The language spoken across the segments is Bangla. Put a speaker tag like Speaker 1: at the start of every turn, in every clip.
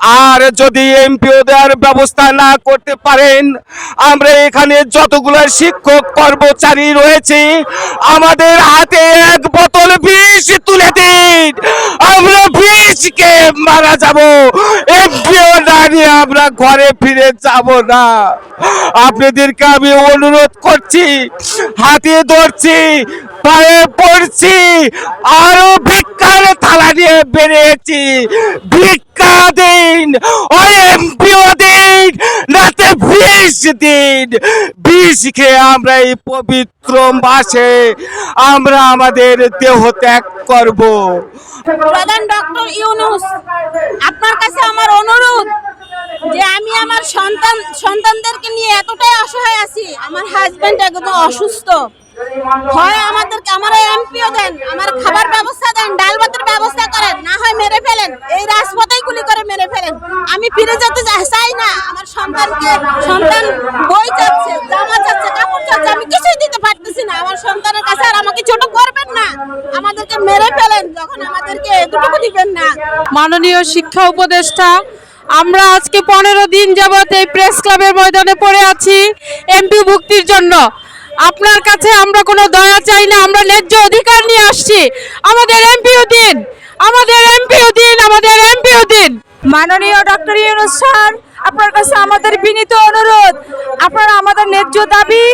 Speaker 1: আর যদি এমপিও দেওয়ার ব্যবস্থা না করতে পারেন, আমরা এখানে যতগুলো শিক্ষক কর্মচারী রয়েছে, আমাদের হাতে এক বোতল বিষ তুলে দিন। আমরা বিষকে মারা যাব। এমপিও না নিয়ে আমরা ঘরে ফিরে যাব না। আপনাদেরকে আমি অনুরোধ করছি, হাতে ধরছি, পায়ে পড়ছি, আরও ভিক্ষার থালা নিয়ে বেরিয়েছি। ভিক্ষা দিন ওই এমপিও দিন নাতে বিষ দিন। বিষ খেয়ে আমরা এই পবিত্র মাসে আমরা আমাদের দেহ ত্যাগ করব।
Speaker 2: প্রধান ডক্টর ইউনুস, আপনার কাছে আমার অনুরোধ যে আমি আমার সন্তান, সন্তানদেরকে নিয়ে এতটাই অসহায় আছি, আমার হাজবেন্ড একদম অসুস্থ। হয় আমাদেরকে আমার এমপিও দেন, আমার খাবার ব্যবস্থা দেন, ডাল ভাতের ব্যবস্থা করেন, না হয় মেরে ফেলেন। এই রাজপথেই গুলি করে মেরে ফেলেন। আমি ফিরে যেতে চাই না, আমার সন্তানকে সন্তান বই চাচ্ছে, জামা চাচ্ছে, কাপড় চাচ্ছে, আমি কিছুই দিতে পারতেছি না। আমার সন্তানের কাছে আর আমাকে ছোট করবেন না। আমাদেরকে মেরে ফেলেন, যখন আমাদেরকে এতটুকু দিবেন না।
Speaker 3: মাননীয় শিক্ষা উপদেষ্টা, আমরা আজকে পনেরো দিন যাবত এই প্রেস ক্লাবের ময়দানে পড়ে আছি এমপি মুক্তির জন্য। আপনার কাছে আমরা কোনো দয়া চাই না, আমরা ন্যায্য অধিকার নিয়ে আসছি। আমাদের এমপিও দিন, আমাদের এমপিও দিন, আমাদের এমপিও দিন। মাননীয় ডক্টর ইউনুস স্যার আপনার কাছে আমাদের বিনীত অনুরোধ, আপনারা আমাদের ন্যায্য দাবি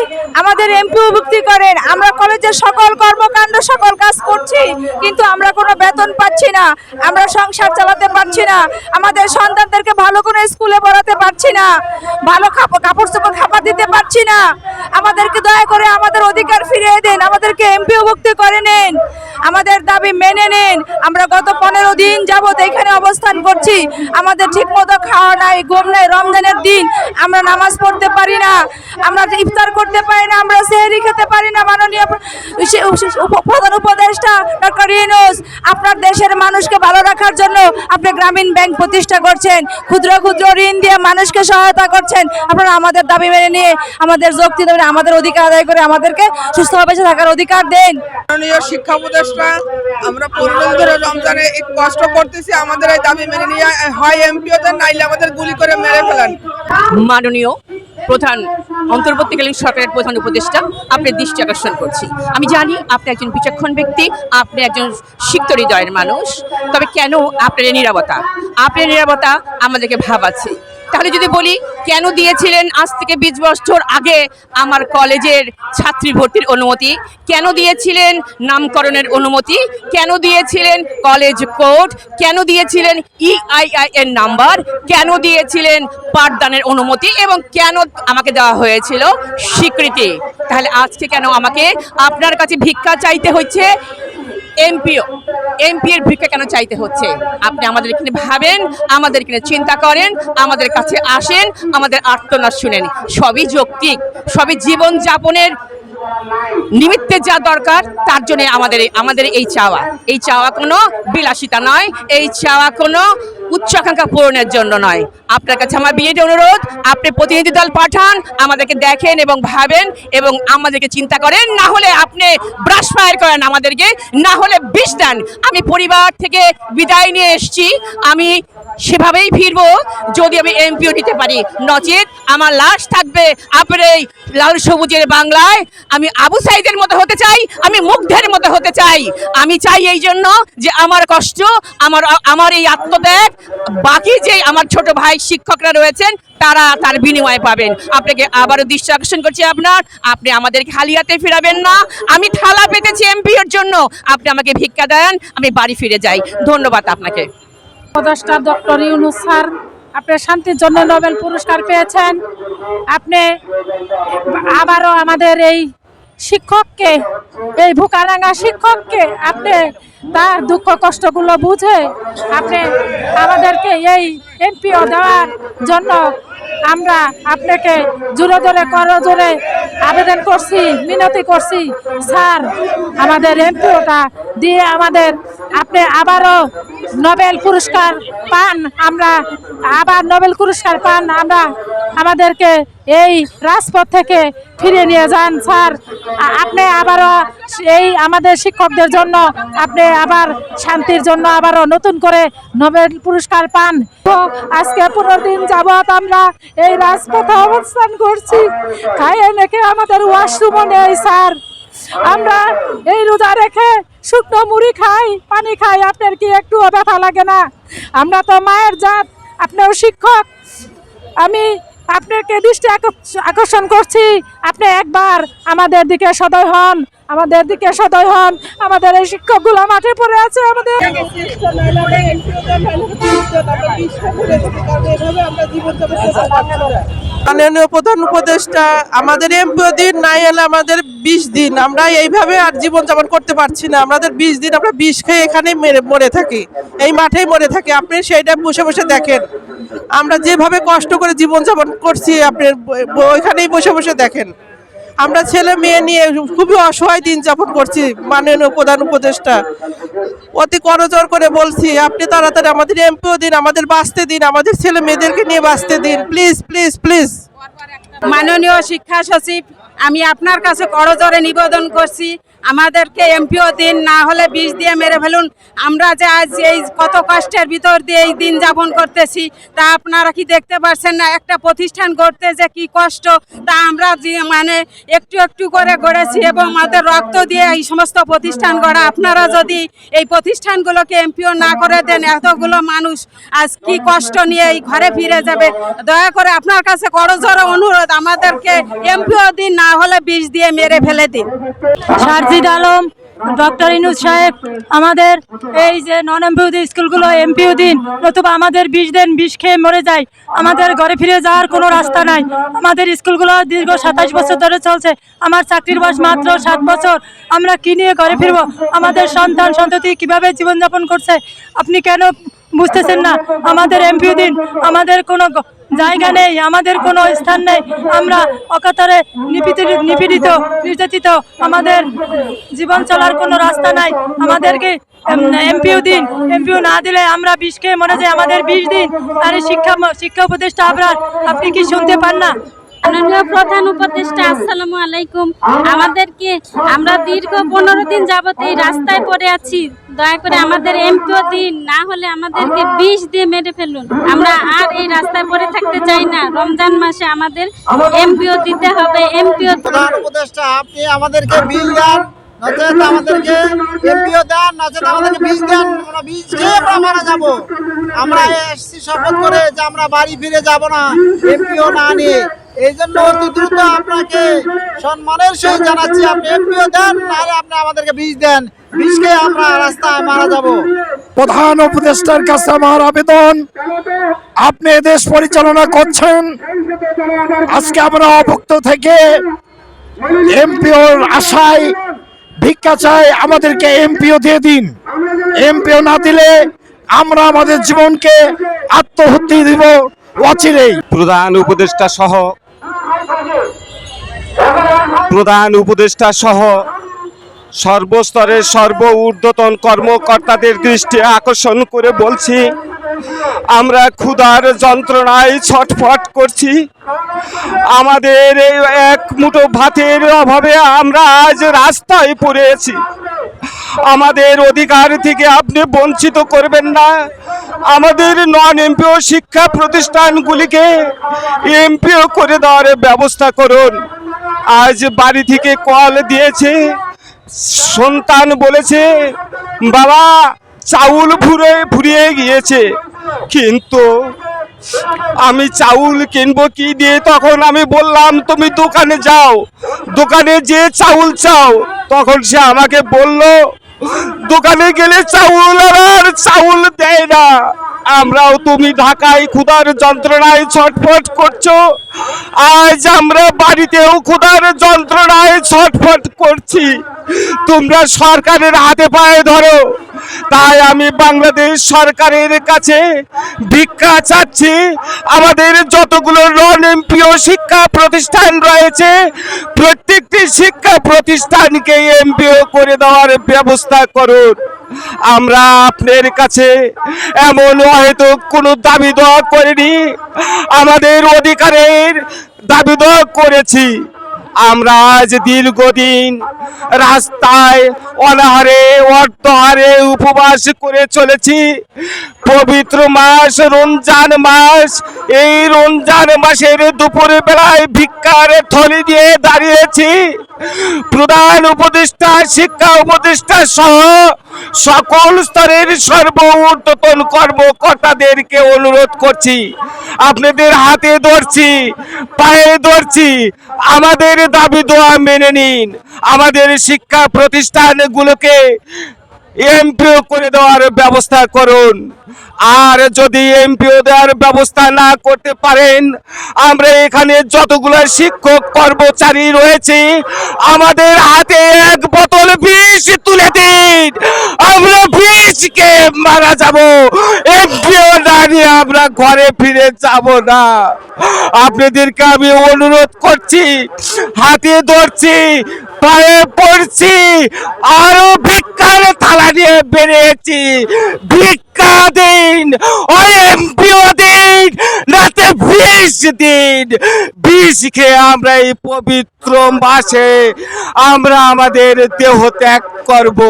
Speaker 3: আমাদের এমপিও মুক্তি করেন। আমরা কলেজের সকল কর্মকাণ্ড, সকল কাজ করছি, কিন্তু আমরা কোনো বেতন পাচ্ছি না, আমরা সংসার চালাতে পারছি না, আমাদের সন্তানদেরকে ভালো করে স্কুলে পড়াতে পারছি না, ভালো কাপড় চোপড় খাবার দিতে পারছি না। আমাদেরকে দয়া করে আমাদের অধিকার ফিরিয়ে দেন, আমাদেরকে এমপিও মুক্তি করে নেন। আমাদের দাবি মেনে নেন। আমরা গত পনেরো দিন যাবত এখানে অবস্থান করছি। আমাদের ঠিক মতো খাওয়া নাই, ঘুম নাই রমজানের দিন আমরা নামাজ পড়তে পারি না, আমরা ইফতার করতে পারি না, আমরা সেহরি খেতে পারি না। মাননীয় প্রধান উপদেষ্টা ডক্টর ইউনুস, আপনার দেশের মানুষকে ভালো রাখার জন্য আপনি গ্রামীণ ব্যাংক প্রতিষ্ঠা করছেন, ক্ষুদ্র ক্ষুদ্র ঋণ দিয়ে মানুষকে সহায়তা করছেন। আপনারা আমাদের দাবি মেনে নিয়ে, আমাদের যুক্তি দেবেন আমাদের অধিকার আদায় করে আমাদেরকে সুস্থভাবে থাকার অধিকার দেন।
Speaker 4: মাননীয় শিক্ষা উপদেষ্টা, আমরা পনেরো ধরে রমজানে কষ্ট করতেছি, আমাদের এই দাবি মেনে নিয়ে হয় এমপিও দেন নাইলে আমাদের গুলি করে মেরে ফেলেন।
Speaker 5: মাননীয় প্রধান, অন্তর্বর্তীকালীন সরকারের প্রধান উপদেষ্টা আপনার দৃষ্টি আকর্ষণ করছি। আমি জানি আপনি একজন বিচক্ষণ ব্যক্তি, আপনি একজন সিক্ত হৃদয়ের মানুষ, তবে কেন আপনার নিরাপত্তা? আপনার নিরাপত্তা আমাদেরকে ভাবাচ্ছে। তাহলে যদি বলি, কেন দিয়েছিলেন আজ থেকে বিশ বছর আগে আমার কলেজের ছাত্রী ভর্তির অনুমতি? কেন দিয়েছিলেন নামকরণের অনুমতি? কেন দিয়েছিলেন কলেজ কোড? কেন দিয়েছিলেন ইআইআই এর নাম্বার? কেন দিয়েছিলেন পাঠদানের অনুমতি? এবং কেন আমাকে দেওয়া হয়েছিল স্বীকৃতি? তাহলে আজকে কেন আমাকে আপনার কাছে ভিক্ষা চাইতে হচ্ছে? এমপিও এমপি এর ভিক্ষা কেন চাইতে হচ্ছে? আপনি আমাদের এখানে ভাবেন, আমাদের এখানে চিন্তা করেন, আমাদের কাছে আসেন, আমাদের আর্তনাদ শুনেন। সবই যৌক্তিক, সবই জীবন যাপনের নিমিত্তে যা দরকার, তার জন্য আমাদের আমাদের এই চাওয়া। এই চাওয়া কোনো বিলাসিতা নয়, এই চাওয়া কোনো উচ্চাকাঙ্ক্ষা পূরণের জন্য নয়। আপনার কাছে আমার বিয়েতে অনুরোধ, আপনি প্রতিনিধি দল পাঠান, আমাদেরকে দেখেন এবং ভাবেন এবং আমাদেরকে চিন্তা করেন। না হলে আপনি ব্রাশ ফায়ার করেন আমাদেরকে, না হলে বিষ দেন। আমি পরিবার থেকে বিদায় নিয়ে এসেছি। আমি সেভাবেই ফিরবো যদি আমি এমপিও নিতে পারি। নচেত আমার লাশ থাকবে আপনার লাল সবুজের বাংলায়। আমি আবু সাইদের মতো হতে চাই, আমি মুগ্ধের মতো হতে চাই। আমি চাই এই জন্য যে আমার কষ্ট, আমার আমার এই আত্মত্যাগ, বাকি যে আমার ছোট ভাই শিক্ষকরা রয়েছেন, তারা তার বিনিময় পাবেন। আপনাকে আবারও দৃষ্টি আকর্ষণ করছি আপনার। আপনি আমাদেরকে খালি হাতে ফিরাবেন না। আমি থালা পেতেছি এমপিওর জন্য। আপনি আমাকে ভিক্ষা দেন, আমি বাড়ি ফিরে যাই। ধন্যবাদ আপনাকে।
Speaker 3: উপদেষ্টা ডক্টর ইউনুস স্যার, আপনি শান্তির জন্য নোবেল পুরস্কার পেয়েছেন। আপনি আবারও আমাদের এই শিক্ষককে, এই ভুকারাঙ্গা শিক্ষককে আপনি তার দুঃখ কষ্টগুলো বুঝে আপনি আমাদেরকে এই এমপিও দেওয়ার জন্য আমরা আপনাকে জোরে জোরে করো জোরে আবেদন করছি, মিনতি করছি। স্যার, আমাদের এমপিওটা দিয়ে আমাদের আপনি আবারও নোবেল পুরস্কার পান। আমরা আবার নোবেল পুরস্কার পান। আমরা আমাদেরকে এই রাজপথ থেকে ফিরিয়ে নিয়ে যান, স্যার। আপনি আবারও এই আমাদের শিক্ষকদের জন্য, আপনি আবার শান্তির জন্য আবারও নতুন করে নোবেল পুরস্কার পান। আজকে পনেরো দিন যাবৎ আমরা এই রাজপথে অবস্থান করছি। খাইয়ে নাকি আমাদের ওয়াশরুমও নেই, স্যার। আমরা এই রোজা রেখে শুকনো মুড়ি খাই, পানি খাই, আপনার কি একটু ব্যথা লাগে না? আমরা তো মায়ের জাত আপনার শিক্ষক। আমি আপনাকে দৃষ্টি আকর্ষ- আকর্ষণ করছি। আপনি একবার আমাদের দিকে সদয় হন। আমাদের দিকে সদয় হন। আমাদের এই শিক্ষকগুলো মাঠে পড়ে আছে আমাদের।
Speaker 4: মাননীয় প্রধান উপদেষ্টা আমাদের এমপিও দিন নাই এলে আমাদের বিশ দিন। আমরা এইভাবে আর জীবন যাপন করতে পারছি না। আমাদের বিশ দিন আমরা বিষ খেয়ে এখানেই মেরে মরে থাকি। এই মাঠেই মরে থাকি। আপনি সেইটা বসে বসে দেখেন। আমরা যেভাবে কষ্ট করে জীবন যাপন করছি, আপনি ওইখানেই বসে বসে দেখেন। আমরা ছেলে মেয়ে নিয়ে খুবই অসহায় দিন যাপন করছি, মাননীয় প্রধান উপদেষ্টা। অতি করজোর করে বলছি, আপনি তাড়াতাড়ি আমাদের এমপিও দিন, আমাদের বাঁচতে দিন, আমাদের ছেলে মেয়েদেরকে নিয়ে বাঁচতে দিন। Please please please.
Speaker 3: মাননীয় শিক্ষা সচিব, আমি আপনার কাছে করজোরে নিবেদন করছি। আমাদেরকে এমপিও দিন, না হলে বিষ দিয়ে মেরে ফেলুন। আমরা যে আজ এই কত কষ্টের ভিতর দিয়ে এই দিন যাপন করতেছি, তা আপনারা কি দেখতে পাচ্ছেন না? একটা প্রতিষ্ঠান গড়তে যে কি কষ্ট, তা আমরা মানে একটু একটু করে গড়েছি এবং আমাদের রক্ত দিয়ে এই সমস্ত প্রতিষ্ঠান গড়া। আপনারা যদি এই প্রতিষ্ঠানগুলোকে এমপিও না করে দেন, এতগুলো মানুষ আজ কি কষ্ট নিয়ে এই ঘরে ফিরে যাবে? দয়া করে আপনার কাছে করজোর অনুরোধ, আমাদেরকে এমপিও দিন, না হলে বিষ দিয়ে মেরে ফেলে দিন।
Speaker 6: সারজিদ আলম, ডক্টর ইনুস সাহেব, আমাদের এই যে নন এমপিউ স্কুলগুলো এমপিউ দিন নতুবা আমাদের বিষ দেন, বিষ খেয়ে মরে যায়। আমাদের ঘরে ফিরে যাওয়ার কোনো রাস্তা নাই। আমাদের স্কুলগুলো দীর্ঘ সাতাশ বছর ধরে চলছে। আমার চাকরির বয়স মাত্র সাত বছর। আমরা কি নিয়ে ঘরে ফিরবো? আমাদের সন্তান, সন্ততি কীভাবে জীবনযাপন করছে? আপনি কেন বুঝতেছেন না? আমাদের এমপিউ দিন আমাদের কোনো জায়গা নেই, আমাদের কোনো স্থান নেই। আমরা অকাতরে নিপীড়িত নিপীড়িত, নির্যাতিত, আমাদের জীবন চলার কোনো রাস্তা নাই। আমাদেরকে এমপিও দিন। এমপিও না দিলে আমরা বিষ খেয়ে মনে যায় আমাদের বিষ দিন। আরে শিক্ষা শিক্ষা উপদেষ্টা আপনার আপনি কি শুনতে পান না?
Speaker 2: মাননীয় প্রধান উপদেষ্টা, আসসালামু আলাইকুম। আমাদেরকে আমরা দীর্ঘ পনেরো দিন যাবত এই রাস্তায় পড়ে আছি। দয়া করে আমাদের এমপিও দিন না হলে আমাদেরকে বিষ দিয়ে মেরে ফেলুন। আমরা আর এই রাস্তায় পড়ে থাকতে চাই না। রমজান মাসে আমাদের এমপিও দিতে হবে এমপিও
Speaker 7: উপদেষ্টা, আপনি আমাদেরকে বিল দেন আমাদেরকে এমপিও দেন আমাদেরকে দেন, আমরা মারা যাব। আমরা শপথ করে যে আমরা বাড়ি ফিরে যাব না এমপিও না নিয়ে। এই জন্য আপনাকে জানাচ্ছি, আপনি এমপিও দেন নাহলে আপনি আমাদেরকে বীজ দেন। আমরা রাস্তায় মারা যাব।
Speaker 8: প্রধান উপদেষ্টার কাছে আমার আবেদন। আপনি দেশ পরিচালনা করছেন। আজকে আমরা অভুক্ত থেকে এমপিওর আশায় ভিক্ষা চাই আমাদেরকে এমপিও দিয়ে দিন। এমপিও না দিলে আমরা আমাদের জীবনকে আত্মহত্যা দিব অচিরেই।
Speaker 1: প্রধান উপদেষ্টা সহ প্রধান উপদেষ্টা সহ সর্বস্তরের সর্ব ঊর্ধ্বতন কর্মকর্তাদের দৃষ্টি আকর্ষণ করে বলছি, আমরা ক্ষুধার যন্ত্রণায় ছটফট করছি। আমাদের এই এক মুঠো ভাতের অভাবে আমরা আজ রাস্তায় পড়েছি। আমাদের অধিকার থেকে আপনি বঞ্চিত করবেন না। আমাদের নন এমপিও শিক্ষা প্রতিষ্ঠানগুলিকে এমপিও করে দেওয়ার ব্যবস্থা করুন। আজ বাড়ি থেকে কল দিয়েছে। সন্তান বলেছে, বাবা, চাউল ফুরে ফুরিয়ে গিয়েছে। কিন্তু আমি চাউল কিনবো কি দিয়ে? তখন আমি বললাম, তুমি দোকানে যাও। দোকানে যে চাউল চাও। তখন সে আমাকে বলল, দোকানে গেলে চাউল আর চাউল দেয় না। আমরাও তুমি ঢাকায় ক্ষুধার যন্ত্রণায় ছটফট করছ। আজ আমরা বাড়িতেও ক্ষুধার যন্ত্রণায় ছটফট করছি। তোমরা সরকারের হাতে পায়ে ধরো। তাই আমি বাংলাদেশ সরকারের কাছে ভিক্ষা চাচ্ছি। আমাদের যতগুলো নন এমপিও শিক্ষা প্রতিষ্ঠান রয়েছে, প্রত্যেকটি শিক্ষা প্রতিষ্ঠানকে এমপিও করে দেওয়ার ব্যবস্থা করুন। আমরা আপনার কাছে এমন হয়তো কোনো দাবি দেওয়া করিনি। আমাদের অধিকারের দাবি করেছি। আমরা আজ দীর্ঘদিন রাস্তায় অনাহারে, অর্থহারে উপবাস করে চলেছি। পবিত্র মাস, রমজান মাস, এই রমজান মাসের দুপুরে বেলায় ভিক্ষার থলি দিয়ে দাঁড়িয়েছি। প্রধান উপদেষ্টা, শিক্ষা উপদেষ্টা সহ সকল স্তরের সর্ব ঊর্ধ্বতন কর্মকর্তাদেরকে অনুরোধ করছি। আপনাদের হাতে ধরছি, পায়ে ধরছি, আমাদের দাবি দোয়া মেনে নিন। আমাদের শিক্ষা প্রতিষ্ঠানগুলোকে এমপিও করে দেওয়ার ব্যবস্থা করুন। আর যদি এমপিও দেওয়ার ব্যবস্থা না করতে পারেন, আমরা এখানে যতগুলো শিক্ষক কর্মচারী রয়েছে, আমাদের হাতে এক বোতল বিষ তুলে দিন। আমরা বিষকে মারা যাব। এমপিও না নিয়ে আমরা ঘরে ফিরে যাব না। আপনাদেরকে আমি অনুরোধ করছি, হাতে ধরছি, পায়ে পড়ছি, আরও ভিক্ষার থালা নিয়ে বেরিয়েছি ভিক্ষা দিন ওই এমপিও দিন নাতে বিষ দিন। বিষ খেয়ে আমরা এই পবিত্র মাসে আমরা আমাদের দেহ ত্যাগ করব।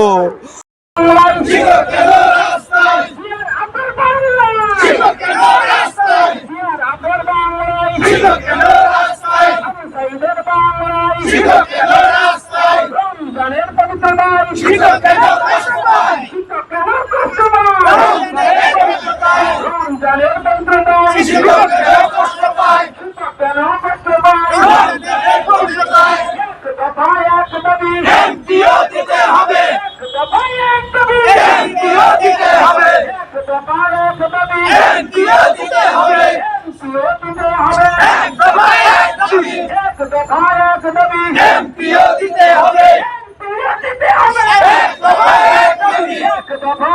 Speaker 9: দিতে হবে কথা